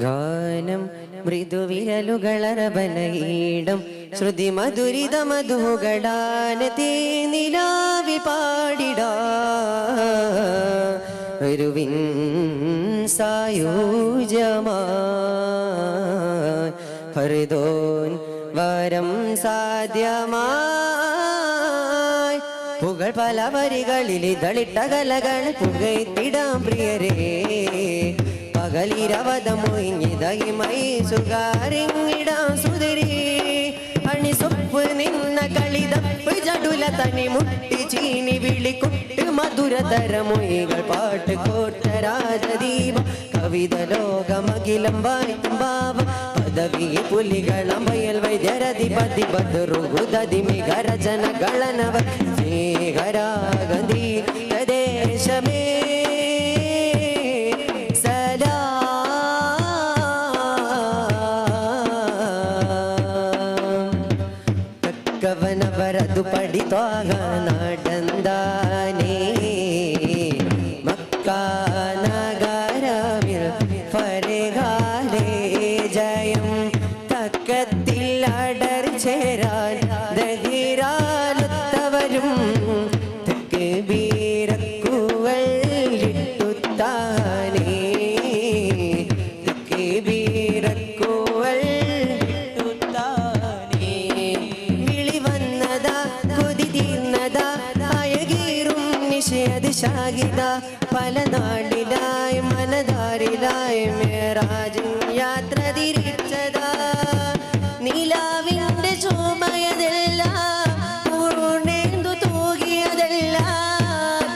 ഗാനം മൃദുവിരലുകളറബനീടം ശ്രുതി മധുരിത മധുഗടാനത്തെ നിലാവി പാടിട. ഒരുവിൻ സായൂജമാ. ഹരിതോൻ വരം സാധ്യമായി. പുകൾ പല വരികളിൽ ഇതളിട്ട കലകൾ പുകയിത്തിടാം പ്രിയരേ. പകലിരവതമൊയിഞ്ഞിതകിമൈ സുകാരിങ്ങിടാം സുതരി. അണി സൊപ്പ് നിന്ന കളിതപ്പ് ജടുല തനി മുട്ടി ചീനി വിളിക്കുട്ട് മധുരതരമൊഴികൾ പാട്ട് കോട്ട രാജദീപം. കവിത ലോകമകിലം വായിക്കും ഭാവ പദവി പുലികളം വയൽ വൈദ്യരധിപതി ബദറുഹുദതി മികരജന ഗളനവ സ്നേഹരാഗതി പ്രദേശമേ. അയകീറും നിഷേധ ശാഖിത പല നാടിലായി മനതാരിലായി മേറാജും യാത്ര തിരിച്ചതാ നീലാവിന്റെ ചുമയതല്ല പൂർണ്ണേന്തു തൂകിയതല്ല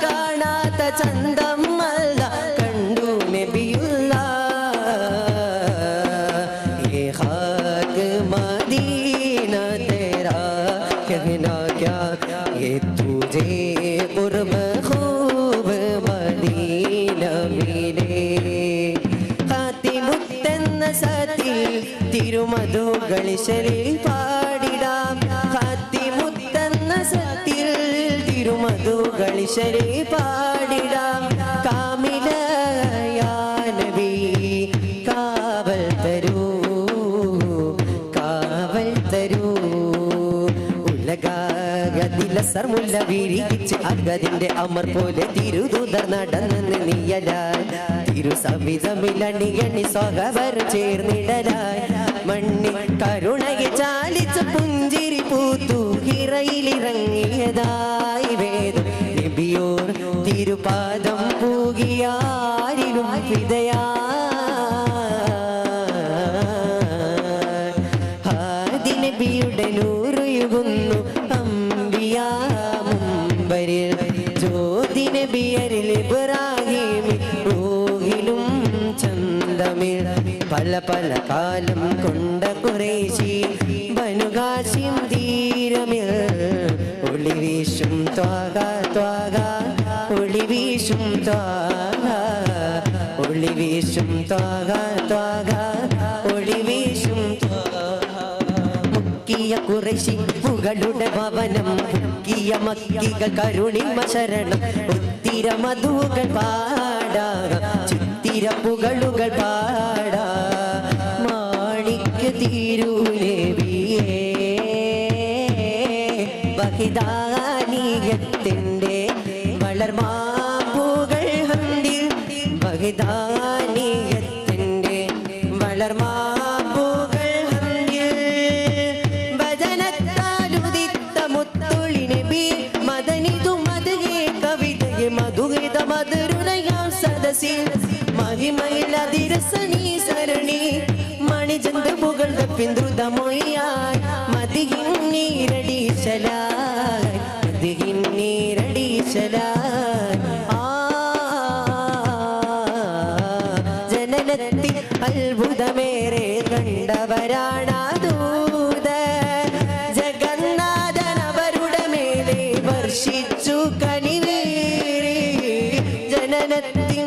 കാണാത്ത ചന്തം അല്ല കണ്ടു നബിയുള്ള ये खाक मदीना तेरा कहना क्या ये तुझे कुर्ब തിരുമധുകളിശലിൽ പാടിടാം. കത്തിമുത്തെന്ന സത്തിൽ തിരുമധുകളിശലിൽ പാടിടാം. കാമില നബി കാവൽ തരൂ കാവൽ തരൂ. ഉലകാകതില സർമുല്ല വിരിച്ച് അഗതിന്റെ അമർ പോലെ തിരുദൂതർ നടന്ന് നീയലായി. തിരു സവിധമിലണികണി സ്വകവർ ചേർന്നിടലാൽ മണ്ണി കരുണയെ ചാലിച്ച പുഞ്ചിരി പൂത്തു ഹിറയിലിറങ്ങിയതായി വേദം. തിരുപാദം പൂകിയാരിലും വിതയാ ജ്യോതി നബിയരിൽ പല പല കാലം കൊണ്ട കുറേശി ബനുകാശിം തീരമിൽ ഒളിവീശും ത്വാക ത്വാക ഒളിവീശും ത്വാക ഒളിവീശും ത്വാക ത്വാക ഒളിവീശും മുക്കിയ കുറേശി പുകളുടെ ഭവനം മുക്കിയ മക്കിക കരുണിമ ശരണം. ഒത്തിര മധുകൾ പാടാ ചിത്തിര പുകളുകൾ പാടാ. തീരൂലേവിയേ. ബഹിദാനീയത്തിന്റെ വളർമാപ്പുകൾ ഹന്തിൽ ബഹിദാനീയത്തിന്റെ വളർമാ മധുഹിത മധുരുണയാം സദസിൽ മഹിമയിലതിരസനീ സരണി. മണിചന്ത പുകഴ്ന്ന പിന്തുതമൊയ്യായി മതിഹിൻ നീരടീശലായി നീരടി നീരടീശലായി ആ ജനനത്തിൽ അത്ഭുതമേറെ കണ്ടവരാണാദൂത ജഗന്നാഥൻ അവരുടെ മേലെ വർഷിച്ചു കനിവേറി. ജനനത്തിൻ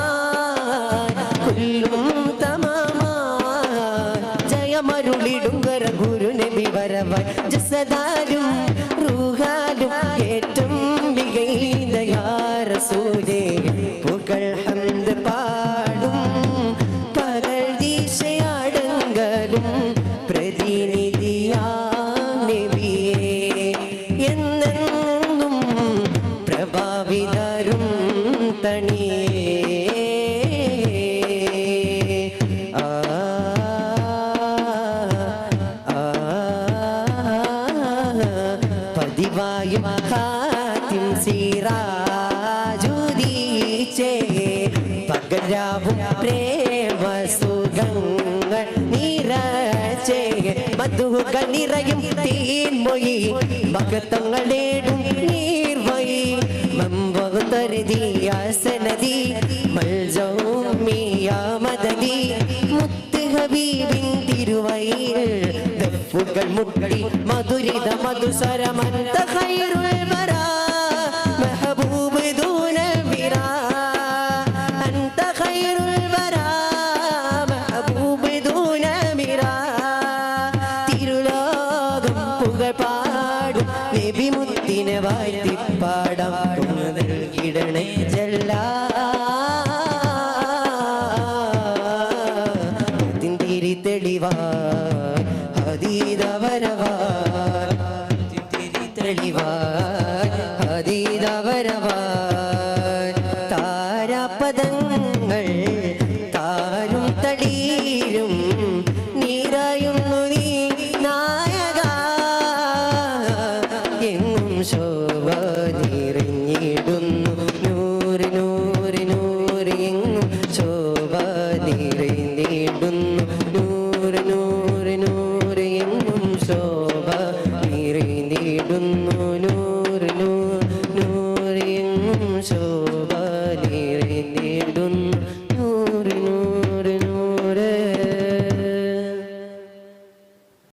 ആ പതിവായും ഹാത്തിം സീറാജുദീച്ചേ നിറയും തീൻമൊഴി നീർവഴി മമ്പകുതരുതിയാസനതി മൽജൗമിയ മദതി മുത്ത് ഹബീബിൻ തിരുവയിൽ ദഫുകൾ മുട്ടി മധുരിത മധുസരമന്ത ഖൈറുൽ വരാ മെഹബൂബ് ദൂന വിരാ. അന്ത ഖൈറുൽ വരാ മെഹബൂബ് ദൂന വിരാ. തിരുലോകം പുകൾ പാടും നബി മുത്തിനെ വാഴ്ത്തിപ്പാടാം തിരി തെളിവാൻ അതീത വരവാൻ താരാപദങ്ങൾ താരും നൂറ് നൂറ് നൂറ് എങ്ങും ശോഭ നിറഞ്ഞിടുന്നു